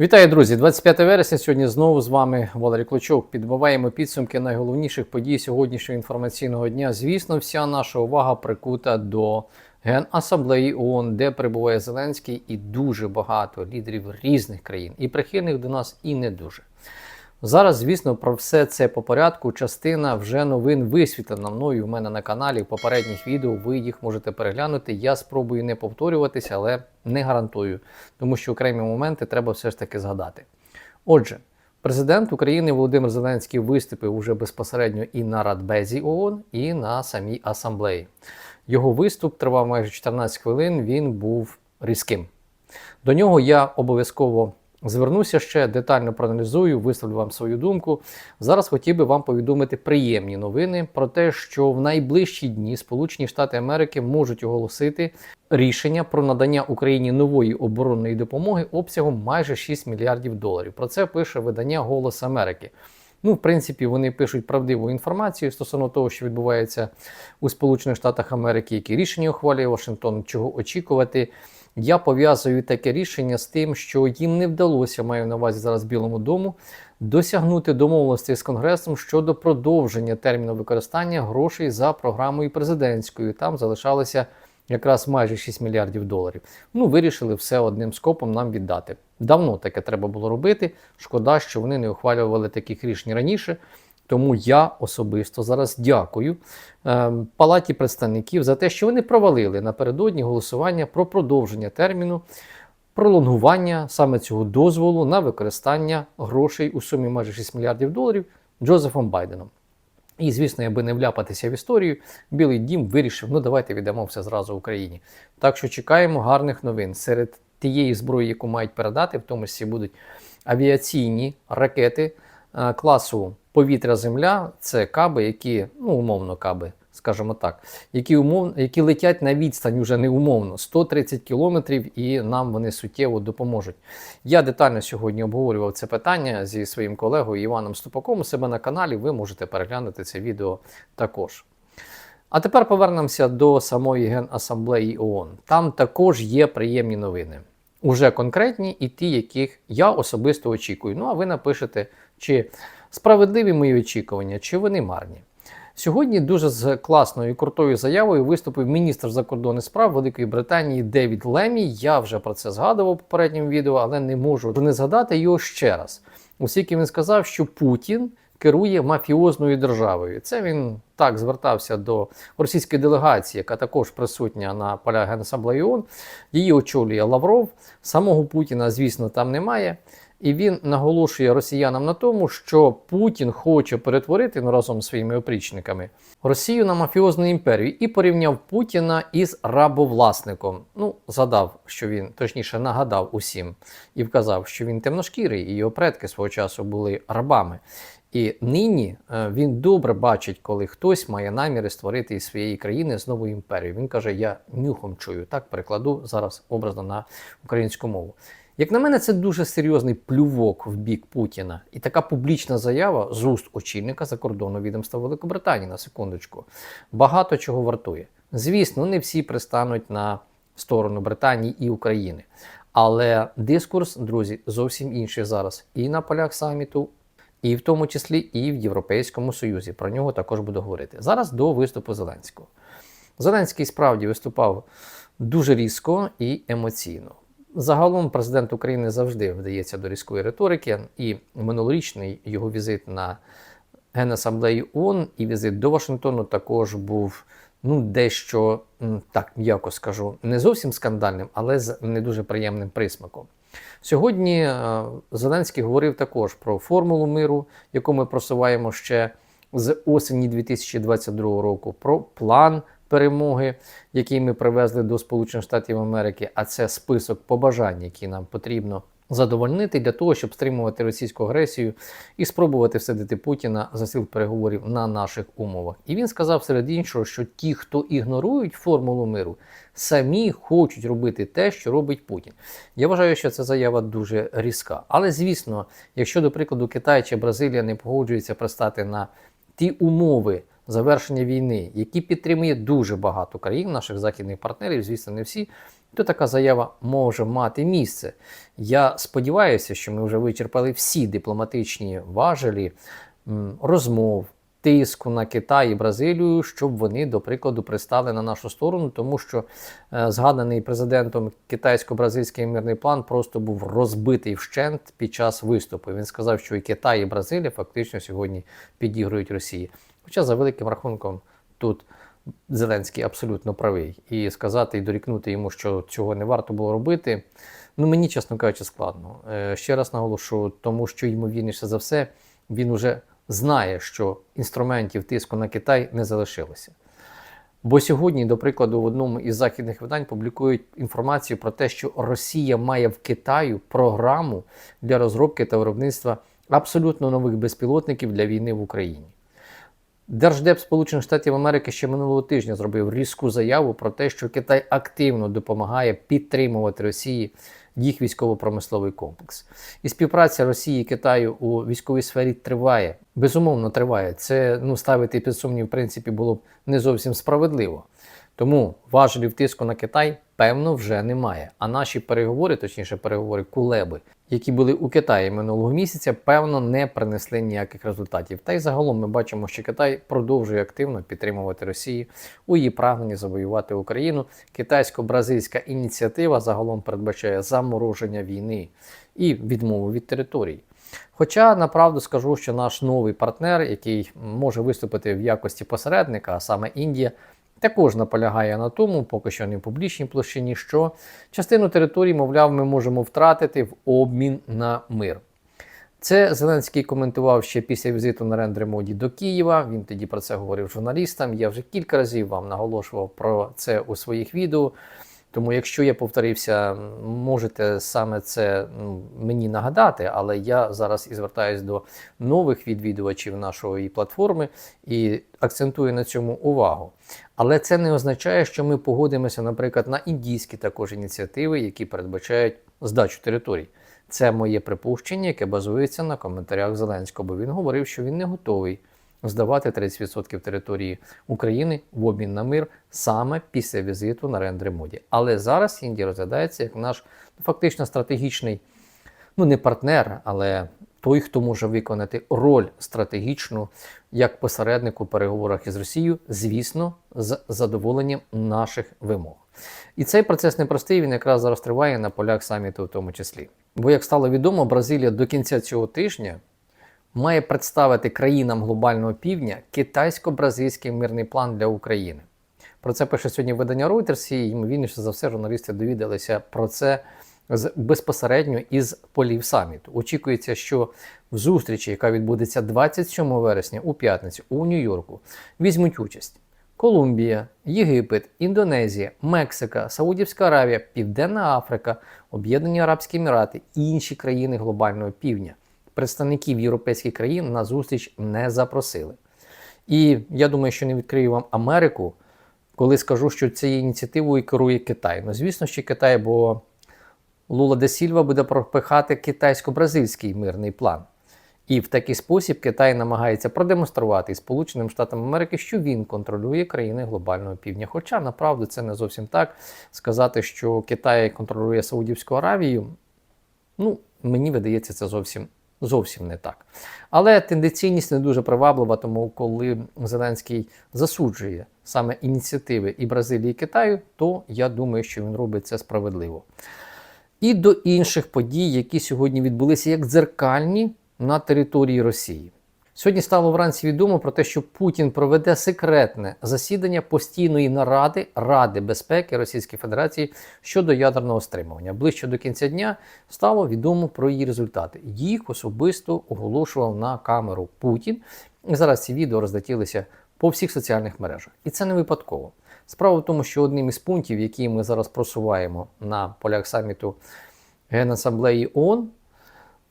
Вітаю, друзі! 25 вересня. Сьогодні знову з вами Валерій Клочок. Підбиваємо підсумки найголовніших подій сьогоднішнього інформаційного дня. Звісно, вся наша увага прикута до Генасамблеї ООН, де перебуває Зеленський, і дуже багато лідерів різних країн, і прихильних до нас, і не дуже. Зараз, звісно, про все це по порядку. Частина вже новин висвітлена мною у мене на каналі. В попередніх відео ви їх можете переглянути. Я спробую не повторюватися, але не гарантую, тому що окремі моменти треба все ж таки згадати. Отже, президент України Володимир Зеленський виступив уже безпосередньо і на Радбезі ООН, і на самій асамблеї. Його виступ тривав майже 14 хвилин. Він був різким. До нього я обов'язково звернуся ще, детально проаналізую, висловлю вам свою думку. Зараз хотів би вам повідомити приємні новини про те, що в найближчі дні Сполучені Штати Америки можуть оголосити рішення про надання Україні нової оборонної допомоги обсягом майже 6 мільярдів доларів. Про це пише видання Голос Америки. Ну, в принципі, вони пишуть правдиву інформацію стосовно того, що відбувається у Сполучених Штатах Америки, які рішення ухвалює Вашингтон, чого очікувати. Я пов'язую таке рішення з тим, що їм не вдалося, маю на увазі зараз Білому дому, досягнути домовленості з Конгресом щодо продовження терміну використання грошей за програмою президентською. Там залишалося якраз майже 6 мільярдів доларів. Ну, вирішили все одним скопом нам віддати. Давно таке треба було робити. Шкода, що вони не ухвалювали таких рішень раніше. Тому я особисто зараз дякую е, Палаті представників за те, що вони провалили напередодні голосування про продовження терміну пролонгування саме цього дозволу на використання грошей у сумі майже 6 мільярдів доларів Джозефом Байденом. І, звісно, аби не вляпатися в історію, Білий Дім вирішив, ну давайте віддамо все зразу Україні. Так що чекаємо гарних новин. Серед тієї зброї, яку мають передати, в тому числі будуть авіаційні ракети е, класу повітря-земля. Це каби, які, ну, умовно, каби, скажімо так, які умовно, які летять на відстань уже не умовно 130 кілометрів, і нам вони суттєво допоможуть. Я детально сьогодні обговорював це питання зі своїм колегою Іваном Ступаком у себе на каналі. Ви можете переглянути це відео також. А тепер повернемося до самої Генасамблеї ООН. Там також є приємні новини. Уже конкретні і ті, яких я особисто очікую. Ну а ви напишете, чи справедливі мої очікування, чи вони марні. Сьогодні дуже з класною і крутою заявою виступив міністр закордонних справ Великої Британії Девід Лемі. Я вже про це згадував в попередньому відео, але не можу не згадати його ще раз. Оскільки він сказав, що Путін керує мафіозною державою. Це він так звертався до російської делегації, яка також присутня на полях Генасамблеї ООН. Її очолює Лавров. Самого Путіна, звісно, там немає. І він наголошує росіянам на тому, що Путін хоче перетворити ну, разом з своїми опрічниками Росію на мафіозну імперію і порівняв Путіна із рабовласником. Ну, згадав, що він точніше нагадав усім і вказав, що він темношкірий, і його предки свого часу були рабами. І нині е, він добре бачить, коли хтось має наміри створити із своєї країни знову імперію. Він каже: Я нюхом чую. Так перекладу зараз образно на українську мову. Як на мене, це дуже серйозний плювок в бік Путіна. І така публічна заява з уст очільника закордонного відомства Великобританії на секундочку багато чого вартує. Звісно, не всі пристануть на сторону Британії і України. Але дискурс, друзі, зовсім інший зараз і на полях саміту, і в тому числі і в Європейському Союзі. Про нього також буду говорити. Зараз до виступу Зеленського. Зеленський справді виступав дуже різко і емоційно. Загалом президент України завжди вдається до різкої риторики, і минулорічний його візит на Генасамблею ООН і візит до Вашингтону також був ну, дещо так м'яко скажу, не зовсім скандальним, але з не дуже приємним присмаком. Сьогодні е, Зеленський говорив також про формулу миру, яку ми просуваємо ще з осені 2022 року, про план перемоги, який ми привезли до Сполучених Штатів Америки, а це список побажань, які нам потрібно задовольнити для того, щоб стримувати російську агресію і спробувати всадити Путіна за стіл переговорів на наших умовах. І він сказав серед іншого, що ті, хто ігнорують формулу миру, самі хочуть робити те, що робить Путін. Я вважаю, що ця заява дуже різка. Але звісно, якщо, до прикладу, Китай чи Бразилія не погоджуються пристати на ті умови завершення війни, які підтримує дуже багато країн, наших західних партнерів, звісно, не всі, то така заява може мати місце. Я сподіваюся, що ми вже вичерпали всі дипломатичні важелі розмов. Тиску на Китай і Бразилію, щоб вони, до прикладу, пристали на нашу сторону, тому що е, згаданий президентом китайсько-бразильський мирний план просто був розбитий вщент під час виступу. Він сказав, що і Китай, і Бразилія фактично сьогодні підігрують Росії. Хоча за великим рахунком тут Зеленський абсолютно правий. І сказати і дорікнути йому, що цього не варто було робити. Ну мені, чесно кажучи, складно. Е, ще раз наголошую, тому що ймовірніше за все, він уже знає, що інструментів тиску на Китай не залишилося. Бо сьогодні, до прикладу, в одному із західних видань публікують інформацію про те, що Росія має в Китаю програму для розробки та виробництва абсолютно нових безпілотників для війни в Україні. Держдеп Сполучених Штатів Америки ще минулого тижня зробив різку заяву про те, що Китай активно допомагає підтримувати Росії їх військово-промисловий комплекс. І співпраця Росії і Китаю у військовій сфері триває. Безумовно, триває. Це ну, ставити під сумнів, в принципі, було б не зовсім справедливо. Тому важелів тиску на Китай, певно, вже немає. А наші переговори, точніше, переговори кулеби, які були у Китаї минулого місяця, певно, не принесли ніяких результатів. Та й загалом ми бачимо, що Китай продовжує активно підтримувати Росію у її прагненні завоювати Україну. Китайсько-бразильська ініціатива загалом передбачає замороження війни і відмову від територій. Хоча направду скажу, що наш новий партнер, який може виступити в якості посередника, а саме Індія, також наполягає на тому, поки що не в публічній площині, що частину території, мовляв, ми можемо втратити в обмін на мир. Це Зеленський коментував ще після візиту на рендері моді до Києва. Він тоді про це говорив журналістам. Я вже кілька разів вам наголошував про це у своїх відео. Тому, якщо я повторився, можете саме це мені нагадати, але я зараз і звертаюся до нових відвідувачів нашої платформи і акцентую на цьому увагу. Але це не означає, що ми погодимося, наприклад, на індійські також ініціативи, які передбачають здачу територій. Це моє припущення, яке базується на коментарях Зеленського, бо він говорив, що він не готовий здавати 30% території України в обмін на мир саме після візиту на рендери моді. Але зараз Індія розглядається як наш фактично стратегічний, ну не партнер, але той, хто може виконати роль стратегічну як посередник у переговорах із Росією, звісно, з задоволенням наших вимог. І цей процес непростий, він якраз зараз триває на полях саміту в тому числі. Бо, як стало відомо, Бразилія до кінця цього тижня має представити країнам глобального півдня китайсько-бразильський мирний план для України. Про це пише сьогодні видання Reuters, і ймовірніше за все, журналісти довідалися про це безпосередньо із полів саміту. Очікується, що в зустрічі, яка відбудеться 27 вересня у п'ятницю у Нью-Йорку, візьмуть участь Колумбія, Єгипет, Індонезія, Мексика, Саудівська Аравія, Південна Африка, Об'єднані Арабські Емірати і інші країни глобального півдня. Представників європейських країн на зустріч не запросили. І я думаю, що не відкрию вам Америку, коли скажу, що цією ініціативою керує Китай. Ну, звісно, що Китай, бо Лула де Сільва буде пропихати китайсько-бразильський мирний план. І в такий спосіб Китай намагається продемонструвати Сполученим Штатам Америки, що він контролює країни глобального півдня. Хоча направду це не зовсім так. Сказати, що Китай контролює Саудівську Аравію, ну мені видається, це зовсім зовсім не так. Але тенденційність не дуже приваблива, тому коли Зеленський засуджує саме ініціативи і Бразилії, і Китаю, то я думаю, що він робить це справедливо. І до інших подій, які сьогодні відбулися як дзеркальні на території Росії. Сьогодні стало вранці відомо про те, що Путін проведе секретне засідання постійної наради Ради безпеки Російської Федерації щодо ядерного стримування. Ближче до кінця дня стало відомо про її результати. Їх особисто оголошував на камеру Путін. І зараз ці відео розлетілися по всіх соціальних мережах. І це не випадково. Справа в тому, що одним із пунктів, які ми зараз просуваємо на полях саміту Генасамблеї ООН,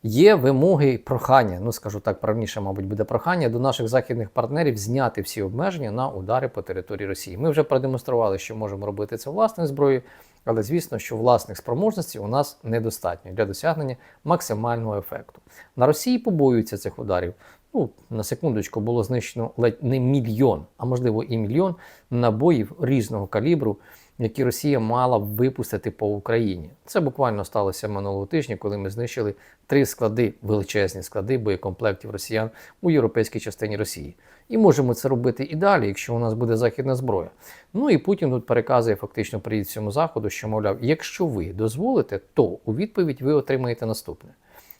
Є вимоги прохання, ну скажу так, правніше, мабуть, буде прохання до наших західних партнерів зняти всі обмеження на удари по території Росії. Ми вже продемонстрували, що можемо робити це власною зброєю, але звісно, що власних спроможностей у нас недостатньо для досягнення максимального ефекту. На Росії побоюються цих ударів. Ну, на секундочку було знищено ледь не мільйон, а можливо і мільйон набоїв різного калібру які Росія мала б випустити по Україні. Це буквально сталося минулого тижня, коли ми знищили три склади, величезні склади боєкомплектів росіян у європейській частині Росії. І можемо це робити і далі, якщо у нас буде західна зброя. Ну і Путін тут переказує фактично привіт всьому заходу, що мовляв, якщо ви дозволите, то у відповідь ви отримаєте наступне.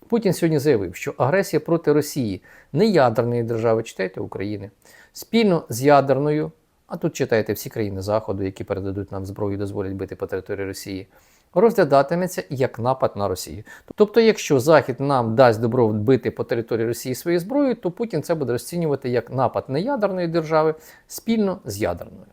Путін сьогодні заявив, що агресія проти Росії не ядерної держави, читайте України, спільно з ядерною, а тут читайте всі країни Заходу, які передадуть нам зброю і дозволять бити по території Росії, розглядатиметься як напад на Росію. Тобто, якщо Захід нам дасть добро бити по території Росії своєю зброєю, то Путін це буде розцінювати як напад не ядерної держави спільно з ядерною.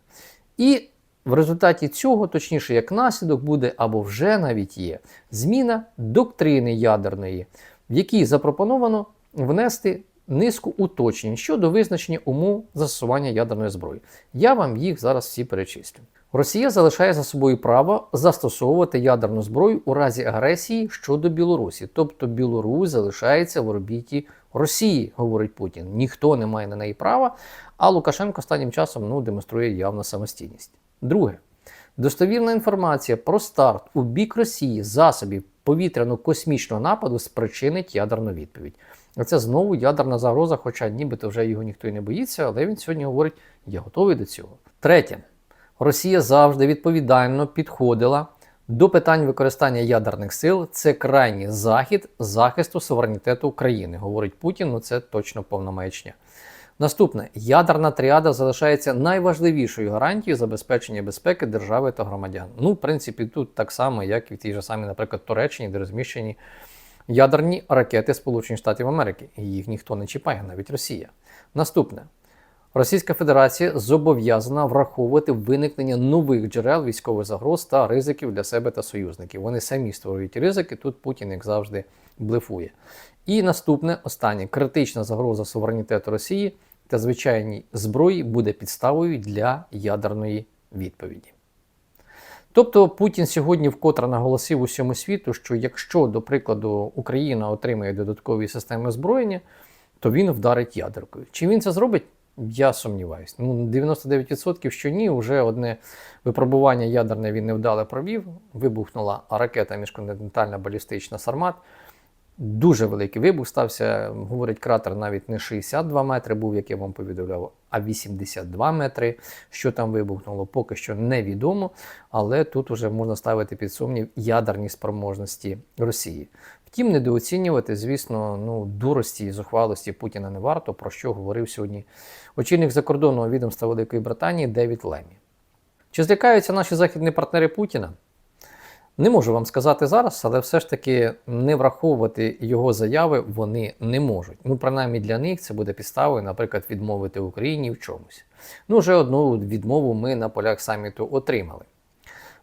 І в результаті цього, точніше, як наслідок, буде або вже навіть є зміна доктрини ядерної, в якій запропоновано внести низку уточнень щодо визначення умов застосування ядерної зброї. Я вам їх зараз всі перечислю. Росія залишає за собою право застосовувати ядерну зброю у разі агресії щодо Білорусі. Тобто Білорусь залишається в орбіті Росії, говорить Путін. Ніхто не має на неї права, а Лукашенко останнім часом ну, демонструє явну самостійність. Друге, достовірна інформація про старт у бік Росії засобів повітряно-космічного нападу спричинить ядерну відповідь. Це знову ядерна загроза, хоча нібито вже його ніхто і не боїться, але він сьогодні говорить: я готовий до цього. Третє, Росія завжди відповідально підходила до питань використання ядерних сил. Це крайній захід захисту суверенітету України, говорить Путін. Ну це точно повна. Наступне ядерна тріада залишається найважливішою гарантією забезпечення безпеки держави та громадян. Ну, в принципі, тут так само, як і в тій же самій, наприклад, Туреччині, де розміщені ядерні ракети Сполучених Штатів Америки. Їх ніхто не чіпає, навіть Росія. Наступне. Російська Федерація зобов'язана враховувати виникнення нових джерел військових загроз та ризиків для себе та союзників. Вони самі створюють ризики. Тут Путін, як завжди, блефує. І наступне, останнє критична загроза суверенітету Росії та звичайній зброї буде підставою для ядерної відповіді. Тобто Путін сьогодні вкотре наголосив усьому світу, що якщо, до прикладу, Україна отримає додаткові системи озброєння, то він вдарить ядеркою. Чи він це зробить? Я сумніваюся. Ну, 99% що ні, вже одне випробування ядерне він невдало провів. Вибухнула ракета міжконтинентальна балістична Сармат. Дуже великий вибух стався. Говорить, кратер навіть не 62 метри був, як я вам повідомляв, а 82 метри. Що там вибухнуло, поки що невідомо. Але тут вже можна ставити під сумнів ядерні спроможності Росії. Втім, недооцінювати, звісно, ну, дурості і зухвалості Путіна не варто, про що говорив сьогодні очільник закордонного відомства Великої Британії Девід Лемі. Чи злякаються наші західні партнери Путіна? Не можу вам сказати зараз, але все ж таки не враховувати його заяви вони не можуть. Ну, принаймні для них це буде підставою, наприклад, відмовити Україні в чомусь. Ну, вже одну відмову ми на полях саміту отримали.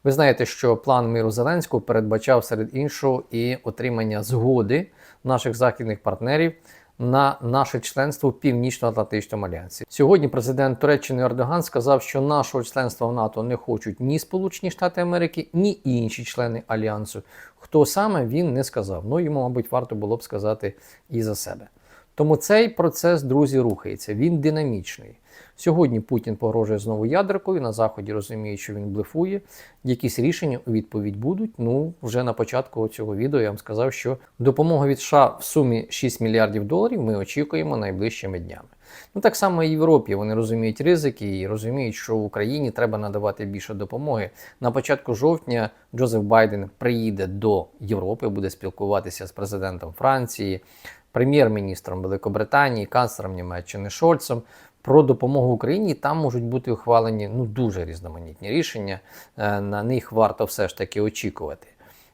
Ви знаєте, що план миру Зеленського передбачав серед іншого і отримання згоди наших західних партнерів на наше членство в Північно-Атлантичному альянсі. Сьогодні президент Туреччини Ердоган сказав, що нашого членства в НАТО не хочуть ні Сполучені Штати Америки, ні інші члени альянсу. Хто саме він не сказав. Ну йому, мабуть, варто було б сказати і за себе. Тому цей процес, друзі, рухається. Він динамічний. Сьогодні Путін погрожує знову ядеркою. На заході розуміють, що він блефує. Якісь рішення у відповідь будуть. Ну вже на початку цього відео я вам сказав, що допомога від США в сумі 6 мільярдів доларів ми очікуємо найближчими днями. Ну так само і в Європі вони розуміють ризики і розуміють, що в Україні треба надавати більше допомоги. На початку жовтня Джозеф Байден приїде до Європи, буде спілкуватися з президентом Франції, прем'єр-міністром Великобританії, канцлером Німеччини Шольцем про допомогу Україні. Там можуть бути ухвалені ну дуже різноманітні рішення. Е, На них варто все ж таки очікувати.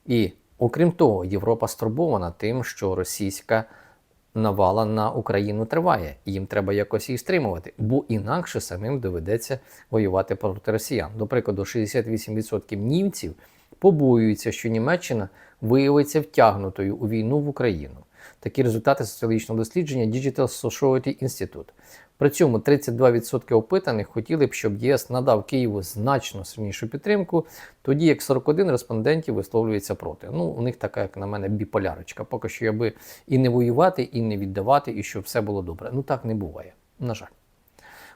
І окрім того, Європа стурбована тим, що російська навала на Україну триває, їм треба якось її стримувати, бо інакше самим доведеться воювати проти росіян. До прикладу, 68% німців побоюються, що Німеччина виявиться втягнутою у війну в Україну. Такі результати соціологічного дослідження Digital Society Institute. При цьому 32% опитаних хотіли б, щоб ЄС надав Києву значно сильнішу підтримку, тоді як 41 респондентів висловлюється проти. Ну, у них така, як на мене, біполярочка. Поки що, аби і не воювати, і не віддавати, і щоб все було добре. Ну так не буває. На жаль.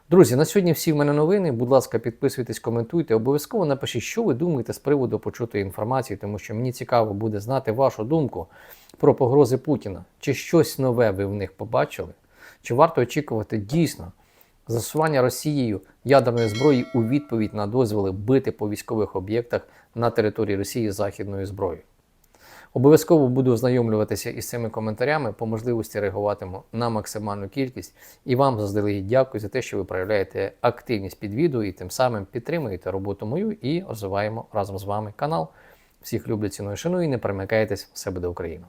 Друзі, на сьогодні всі в мене новини. Будь ласка, підписуйтесь, коментуйте. Обов'язково напишіть, що ви думаєте з приводу почутої інформації, тому що мені цікаво буде знати вашу думку про погрози Путіна. Чи щось нове ви в них побачили? Чи варто очікувати дійсно застосування Росією ядерної зброї у відповідь на дозволи бити по військових об'єктах на території Росії західною зброєю? Обов'язково буду ознайомлюватися із цими коментарями, по можливості реагуватиму на максимальну кількість. І вам заздалегідь дякую за те, що ви проявляєте активність під відео і тим самим підтримуєте роботу мою і розвиваємо разом з вами канал. Всіх люблю, ціную, шаную і не перемикайтесь, все буде Україна!